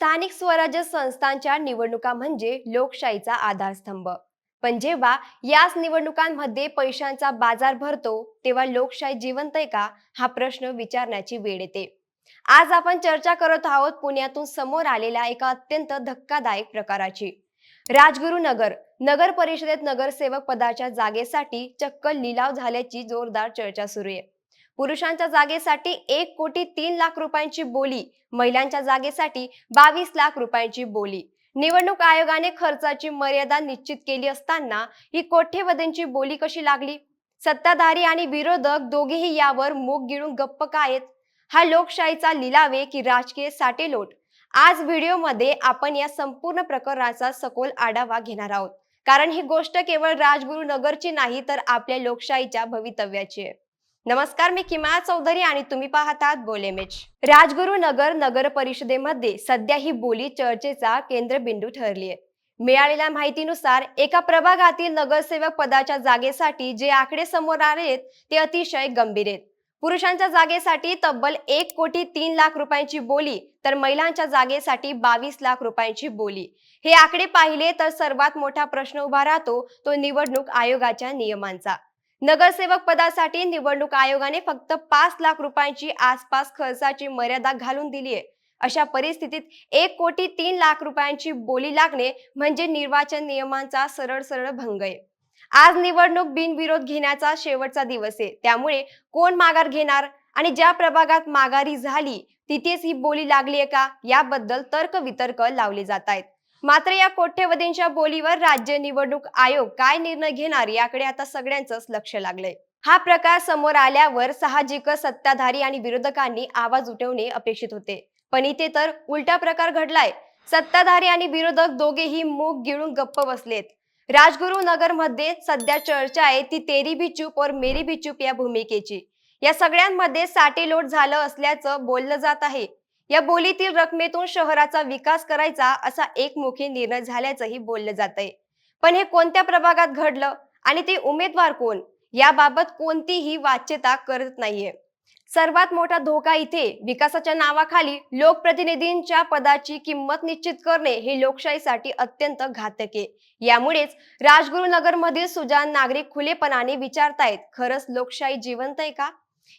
स्थानिक स्वराज्य संस्थांच्या निवडणुका म्हणजे लोकशाहीचा आधारस्तंभ. पण जेव्हा याच निवडणुकांमध्ये पैशांचा बाजार भरतो तेव्हा लोकशाही जिवंत आहे का? हा प्रश्न विचारण्याची वेळ येते. आज आपण चर्चा करत आहोत पुण्यातून समोर आलेल्या एका अत्यंत धक्कादायक प्रकाराची. राजगुरुनगर नगर नगर परिषदेत नगरसेवक पदाच्या जागेसाठी चक्क लिलाव झाल्याची जोरदार चर्चा सुरू आहे. पुरुषांच्या जागेसाठी एक कोटी तीन लाख रुपयांची बोली महिलांच्या जागेसाठी बावीस लाख रुपयांची बोली. निवडणूक आयोगाने खर्चाची मर्यादा निश्चित केली असताना ही कोठेवधींची बोली कशी लागली? सत्ताधारी आणि विरोधक दोघेही यावर मूग गिळून गप्प का आहेत? हा लोकशाहीचा लिलावे की राजकीय साटेलोट आज व्हिडिओमध्ये आपण या संपूर्ण प्रकरणाचा सखोल आढावा घेणार आहोत. कारण ही गोष्ट केवळ राजगुरू नगरची नाही तर आपल्या लोकशाहीच्या भवितव्याची आहे. नमस्कार मी किमा चौधरी आणि तुम्ही पाहतात बोलेमेच राजगुरू नगर नगर परिषदेमध्ये सध्या ही बोली चर्चेचा केंद्रबिंदू ठरली आहे मिळालेल्या माहितीनुसार एका प्रभागातील नगरसेवक पदाच्या जागेसाठी जे आकडे समोर आलेत ते अतिशय गंभीर आहेत. पुरुषांच्या जागेसाठी तब्बल एक कोटी तीन लाख रुपयांची बोली तर महिलांच्या जागेसाठी बावीस लाख रुपयांची बोली. हे आकडे पाहिले तर सर्वात मोठा प्रश्न उभा राहतो तो निवडणूक आयोगाच्या नियमांचा. नगरसेवक पदासाठी निवडणूक आयोगाने फक्त पाच लाख रुपयांची आसपास खर्चाची मर्यादा घालून दिली आहे. अशा परिस्थितीत एक कोटी तीन लाख रुपयांची बोली लागणे म्हणजे निर्वाचन नियमांचा सरळ सरळ भंग आहे. आज निवडणूक बिनविरोध घेण्याचा शेवटचा दिवस आहे. त्यामुळे कोण माघार घेणार आणि ज्या प्रभागात माघारी झाली तिथेच ही बोली लागली आहे का? याबद्दल तर्क वितर्क लावले जात आहेत. मात्र या कोट्यवधींच्या बोलीवर राज्य निवडणूक आयोग काय निर्णय घेणार याकडे आता सगळ्यांचंच लक्ष लागलंय. हा प्रकार समोर आल्यावर साहजिकच सत्ताधारी आणि विरोधकांनी आवाज उठवणे अपेक्षित होते. पण इथे तर उलटा प्रकार घडलाय. सत्ताधारी आणि विरोधक दोघेही मूग गिळून गप्प बसलेत. राजगुरू नगरमध्ये सध्या चर्चा आहे ती तेरी भी चूप और मेरी भी चूप या भूमिकेची. या सगळ्यांमध्ये साटेलोट झालं असल्याचं बोललं जात आहे. या बोलीतील रकमेतून शहराचा विकास करायचा असा एकमुखी निर्णय झाल्याचंही बोललं जात आहे पण हे कोणत्या प्रभागात घडलं आणि ते उमेदवार कोण? याबाबत कोणतीही वाच्यता करत नाहीये. सर्वात मोठा धोका इथे विकासाच्या नावाखाली लोकप्रतिनिधींच्या पदाची किंमत निश्चित करणे हे लोकशाहीसाठी अत्यंत घातक आहे. यामुळेच राजगुरुनगर मधील सुजान नागरिक खुलेपणाने विचारतायत खरंच लोकशाही जिवंत आहे का?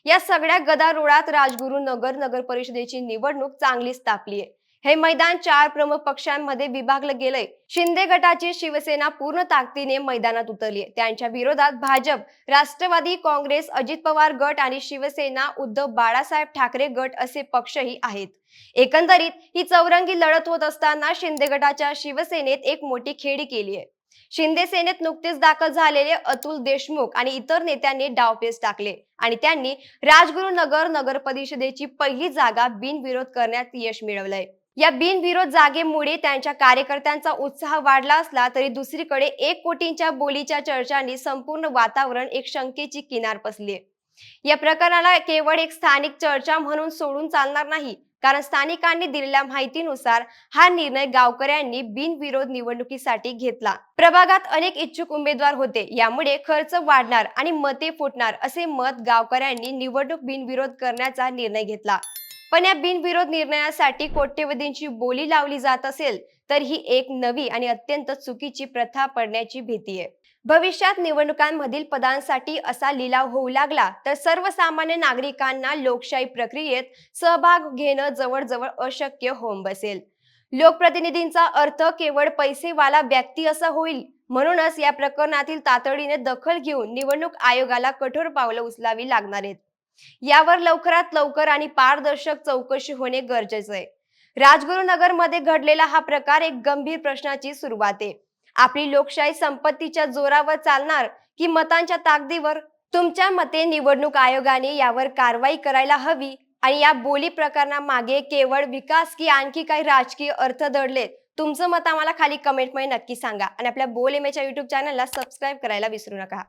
या सगळ्या गदारोळात राजगुरू नगर नगर परिषदेची निवडणूक चांगलीच तापली आहे. हे मैदान चार प्रमुख पक्षांमध्ये विभागलं गेलंय. शिंदे गटाची शिवसेना पूर्ण ताकदीने मैदानात उतरली त्यांच्या विरोधात भाजप राष्ट्रवादी काँग्रेस अजित पवार गट आणि शिवसेना उद्धव बाळासाहेब ठाकरे गट असे पक्षही आहेत. एकंदरीत ही चौरंगी लढत होत असताना शिंदे गटाच्या शिवसेनेत एक मोठी खेळी केली आहे. शिंदे सेनेत नुकतेच दाखल झालेले अतुल देशमुख आणि इतर नेत्यांनी डावपेच टाकले. आणि त्यांनी राजगुरु नगर नगर परिषदेची पहिली जागा बिनविरोध करण्यात यश मिळवलंय. या बिनविरोध जागेमुळे त्यांच्या कार्यकर्त्यांचा उत्साह वाढला असला तरी दुसरीकडे एक कोटींच्या बोलीच्या चर्चांनी संपूर्ण वातावरण एक शंकेची किनार पसली या प्रकरणाला केवळ एक स्थानिक चर्चा म्हणून सोडून चालणार नाही. कारण स्थानिकांनी दिलेल्या माहितीनुसार हा निर्णय गावकऱ्यांनी बिनविरोध निवडणुकीसाठी घेतला. प्रभागात अनेक इच्छुक उमेदवार होते. यामुळे खर्च वाढणार आणि मते फुटणार असे मत गावकऱ्यांनी निवडणूक बिनविरोध करण्याचा निर्णय घेतला. पण या बिनविरोध निर्णयासाठी कोट्यवधींची बोली लावली जात असेल तर ही एक नवी आणि अत्यंत चुकीची प्रथा पडण्याची भीती आहे. भविष्यात निवडणुकांमधील पदांसाठी असा लिलाव होऊ लागला तर सर्वसामान्य नागरिकांना लोकशाही प्रक्रियेत सहभाग घेणं जवळजवळ अशक्य होऊन बसेल. लोकप्रतिनिधींचा अर्थ केवळ पैसेवाला व्यक्ती असा होईल म्हणूनच या प्रकरणातील तातडीने दखल घेऊन निवडणूक आयोगाला कठोर पावलं उचलावी लागणार आहेत. यावर लवकरात लवकर आणि पारदर्शक चौकशी होणे गरजेचे आहे. राजगुरुनगरमध्ये घडलेला हा प्रकार एक गंभीर प्रश्नाची सुरुवात आहे. आपली लोकशाही संपत्तीच्या जोरावर चालणार की मतांच्या ताकदीवर? तुमच्या मते निवडणूक आयोगाने यावर कारवाई करायला हवी आणि या बोली प्रकरणामागे केवळ विकास की आणखी काही राजकीय अर्थ दडलेत? तुमचं मत आम्हाला खाली कमेंटमध्ये नक्की सांगा आणि आपल्या बोल एमएच्या युट्यूब चॅनलला सबस्क्राईब करायला विसरू नका.